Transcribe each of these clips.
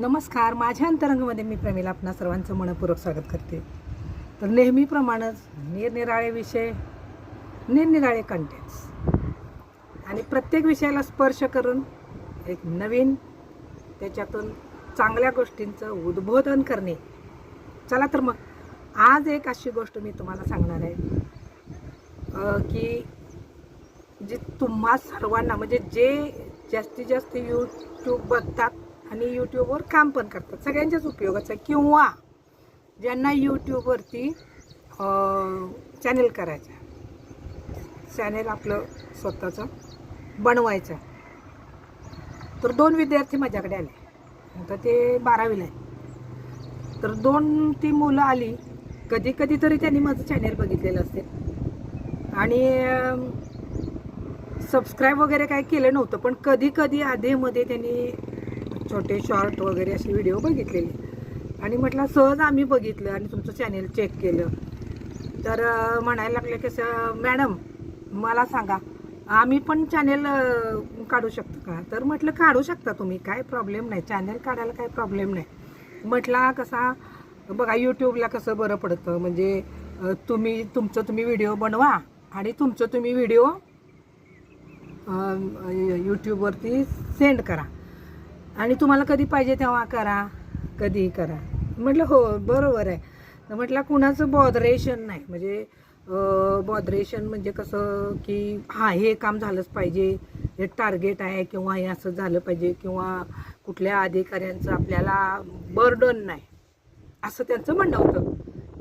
नमस्कार. माझ्या अंतरंगामध्ये मी प्रमिला आपणा सर्वांचं मनपूर्वक स्वागत करते. तर नेहमीप्रमाणेच निरनिराळे विषय निरनिराळे कंटेंट्स आणि प्रत्येक विषयाला स्पर्श करून एक नवीन त्याच्यातून चांगल्या गोष्टींचं उद्बोधन करणे. चला तर मग आज एक अशी गोष्ट मी तुम्हाला सांगणार आहे. की जे तुम्हा सर्वांना म्हणजे जे जास्तीत जास्त यूट्यूब बघतात आणि यूट्यूबवर काम पण करतात. सगळ्यांच्याच उपयोगाचं आहे. किंवा ज्यांना यूट्यूबवरती चॅनेल करायचं चॅनेल आपलं स्वतःचं बनवायचं आहे. तर दोन विद्यार्थी माझ्याकडे आले. आता ते बारावीला आहे तर दोन ती मुलं आली. कधी कधी तरी त्यांनी माझं चॅनेल बघितलेलं असेल आणि सबस्क्राईब वगैरे काय केलं नव्हतं. पण कधी कधी आधीमध्ये त्यांनी छोटे शॉर्ट वगैरे असे व्हिडिओ बघितलेले. आणि म्हटलं सहज आम्ही बघितलं आणि तुमचं चॅनेल चेक केलं. तर म्हणायला लागले कसं मॅडम मला सांगा आम्ही पण चॅनेल काढू शकतो का? तर म्हटलं काढू शकता तुम्ही काय प्रॉब्लेम नाही. चॅनेल काढायला काय प्रॉब्लेम नाही. म्हटला कसा बघा यूट्यूबला कसं बरं पडतं. म्हणजे तुम्ही तुमचं तुम्ही व्हिडिओ बनवा आणि तुमचं तुम्ही व्हिडिओ यूट्यूबवरती सेंड करा. आणि तुम्हाला कधी पाहिजे तेव्हा करा. कधीही करा. म्हटलं हो बरोबर आहे. तर म्हटलं कुणाचं बॉदरेशन नाही. म्हणजे बॉदरेशन म्हणजे कसं की हां हे काम झालंच पाहिजे. हे टार्गेट आहे किंवा हे असं झालं पाहिजे किंवा कुठल्या अधिकाऱ्यांचं आपल्याला बर्डन नाही. असं त्यांचं म्हणणं होतं.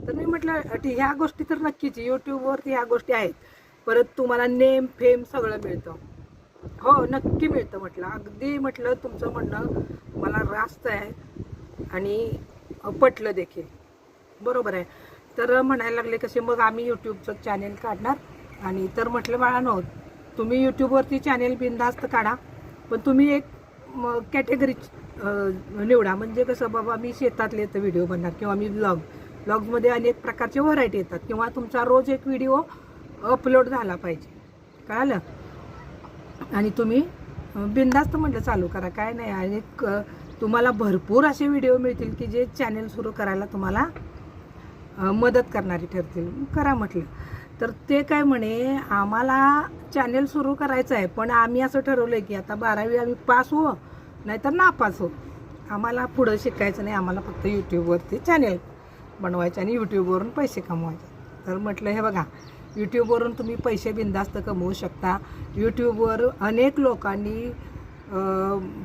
तर मी म्हटलं ह्या गोष्टी तर नक्कीच. यूट्यूबवरती ह्या गोष्टी आहेत. परत तुम्हाला नेम फेम सगळं मिळतं. हो नक्की मिळतं म्हटलं. अगदी म्हटलं तुमचं म्हणणं मला रास्त आहे आणि पटलं देखील. बरोबर आहे. तर म्हणायला लागले कसे मग आम्ही यूट्यूबचं चॅनेल काढणार. आणि तर म्हटलं बाळानो तुम्ही यूट्यूबवरती चॅनेल बिनधास्त काढा. पण तुम्ही एक कॅटेगरी निवडा. म्हणजे कसं बाबा मी शेतातले तर व्हिडिओ बनणार किंवा मी ब्लॉग ब्लॉगमध्ये अनेक प्रकारचे व्हरायटी येतात. किंवा तुमचा रोज एक व्हिडिओ अपलोड झाला पाहिजे. कळालं? आणि तुम्ही बिनधास्त म्हटलं चालू करा. काय नाही आणि क- तुम्हाला भरपूर असे व्हिडिओ मिळतील की जे चॅनेल सुरू करायला तुम्हाला मदत करणारी ठरतील. करा म्हटलं. तर ते काय म्हणे आम्हाला चॅनेल सुरू करायचं आहे पण आम्ही असं ठरवलं आहे की आता बारावी आम्ही पास हो नाहीतर नापास हो. आम्हाला पुढं शिकायचं नाही आम्हाला फक्त यूट्यूबवरती चॅनेल बनवायचे आणि यूट्यूबवरून पैसे कमवायचे. तर म्हटलं हे बघा यूट्यूबवरून तुम्ही पैसे बिनधास्त कमवू शकता. यूट्यूबवर अनेक लोकांनी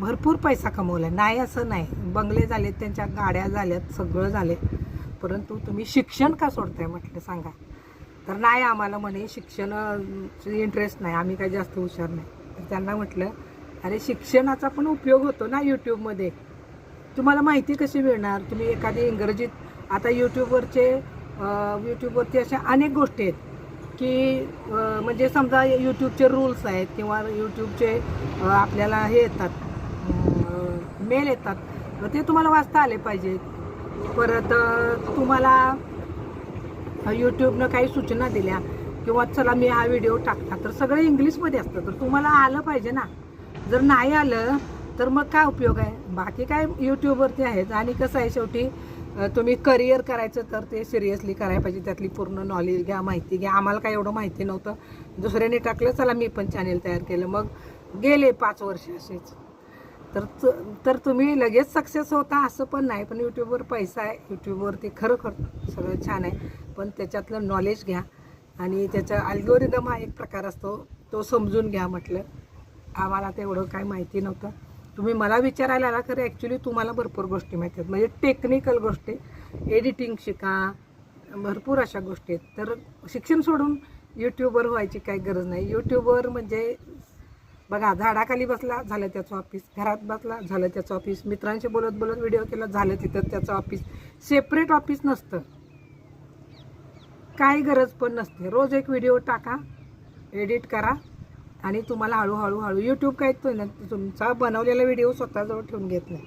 भरपूर पैसा कमवला नाही असं नाही. बंगले झालेत त्यांच्या गाड्या झाल्यात सगळं झाले परंतु तुम्ही शिक्षण का सोडताय म्हटलं सांगा. तर नाही आम्हाला म्हणे शिक्षण इंटरेस्ट नाही. आम्ही काही जास्त हुशार नाही. तर त्यांना म्हटलं अरे शिक्षणाचा पण उपयोग होतो ना यूट्यूबमध्ये तुम्हाला माहिती कशी मिळणार? तुम्ही एखादी इंग्रजीत आता यूट्यूबवरचे यूट्यूबवरती अशा अनेक गोष्टी आहेत. की म्हणजे समजा यूट्यूबचे रूल्स आहेत किंवा यूट्यूबचे आपल्याला हे येतात मेल येतात ते तुम्हाला वाचता आले पाहिजेत परत तुम्हाला यूट्यूबनं काही सूचना दिल्या किंवा चला मी हा व्हिडिओ टाकला तर सगळं इंग्लिशमध्ये असतं तर तुम्हाला आलं पाहिजे ना. जर नाही आलं तर मग काय उपयोग आहे? बाकी काय यूट्यूबवरती आहेत आणि कसं आहे शेवटी? तुम्ही करिअर करायचं तर ते सिरियसली करायला पाहिजे. त्यातली पूर्ण नॉलेज घ्या माहिती घ्या. आम्हाला काय एवढं माहिती नव्हतं. दुसऱ्याने टाकलं चला मी पण चॅनेल तयार केलं. मग गेले पाच वर्ष असेच. तर तर तुम्ही लगेच सक्सेस होता असं पण नाही पण यूट्यूबवर पैसा आहे. यूट्यूबवरती खरं सगळं छान आहे. पण त्याच्यातलं नॉलेज घ्या. आणि त्याचा अल्गोरिदम हा एक प्रकार असतो. तो समजून घ्या म्हटलं. आम्हाला तेवढं काय माहिती नव्हतं. तुम्ही मला विचारायला आला खरं ॲक्च्युली तुम्हाला भरपूर गोष्टी माहिती आहेत. म्हणजे टेक्निकल गोष्टी एडिटिंग शिका भरपूर अशा गोष्टी आहेत. तर शिक्षण सोडून यूट्यूबवर व्हायची काही गरज नाही. यूट्यूबवर म्हणजे बघा झाडाखाली बसला झालं त्याचं ऑफिस घरात बसला झालं त्याचं ऑफिस मित्रांशी बोलत बोलत व्हिडिओ केला झालं तिथं त्याचं ऑफिस सेपरेट ऑफिस नसतं. काही गरज पण नसते. रोज एक व्हिडिओ टाका एडिट करा आणि तुम्हाला हळूहळू हळू यूट्यूब काय तो ना तुमचा बनवलेला व्हिडिओ स्वतःजवळ ठेवून घेत नाही.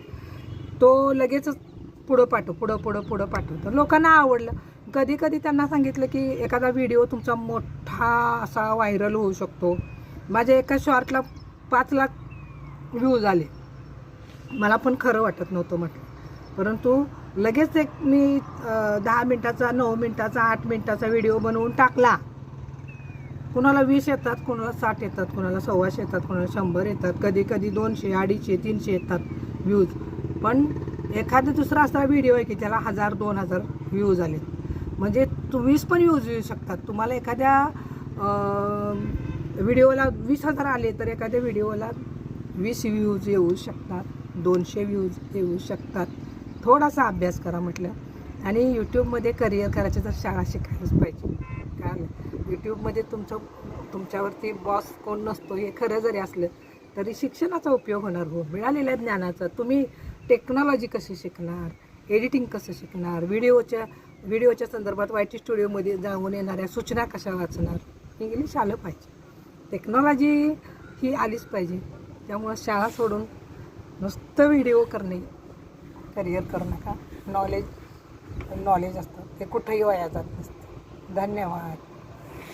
तो लगेचच पुढं पाठव पुढं पुढं पुढं पाठवतो. लोकांना आवडलं. कधी कधी त्यांना सांगितलं की एखादा व्हिडिओ तुमचा मोठा असा व्हायरल होऊ शकतो. माझ्या एका शॉर्टला पाच लाख व्ह्यूज आले. मला पण खरं वाटत नव्हतं म्हटलं. परंतु लगेच एक मी दहा मिनटाचा नऊ मिनटाचा आठ मिनटाचा व्हिडिओ बनवून टाकला. कुणाला वीस येतात कुणाला साठ येतात कुणाला सव्वाशे येतात कुणाला शंभर येतात कधी कधी दोनशे अडीचशे तीनशे येतात व्ह्यूज पण एखादा दुसरा असा व्हिडिओ आहे की त्याला हजार दोन हजार व्ह्यूज आले. म्हणजे तू वीस पण व्ह्यूज येऊ शकतात. तुम्हाला एखाद्या व्हिडिओला वीस हजार आले तर एखाद्या व्हिडिओला वीस व्ह्यूज येऊ शकतात दोनशे व्ह्यूज येऊ शकतात. थोडासा अभ्यास करा म्हटलं. आणि यूट्यूबमध्ये करिअर करायचं तर शाळा शिकायलाच पाहिजे. काय यूट्यूबमध्ये तुमचं तुमच्यावरती बॉस कोण नसतो हे खरं जरी असलं तरी शिक्षणाचा उपयोग होणार हो. मिळालेल्या ज्ञानाचा. तुम्ही टेक्नॉलॉजी कशी शिकणार? एडिटिंग कसं शिकणार? व्हिडिओच्या व्हिडिओच्या संदर्भात वाय टी स्टुडिओमध्ये जाऊन येणाऱ्या सूचना कशा वाचणार? इंग्लिश आलं पाहिजे. टेक्नॉलॉजी ही आलीच पाहिजे. त्यामुळं शाळा सोडून नुसतं व्हिडिओ करणे करिअर करू नका. नॉलेज नॉलेज असतं. ते कुठंही वाया जात नसतं. धन्यवाद.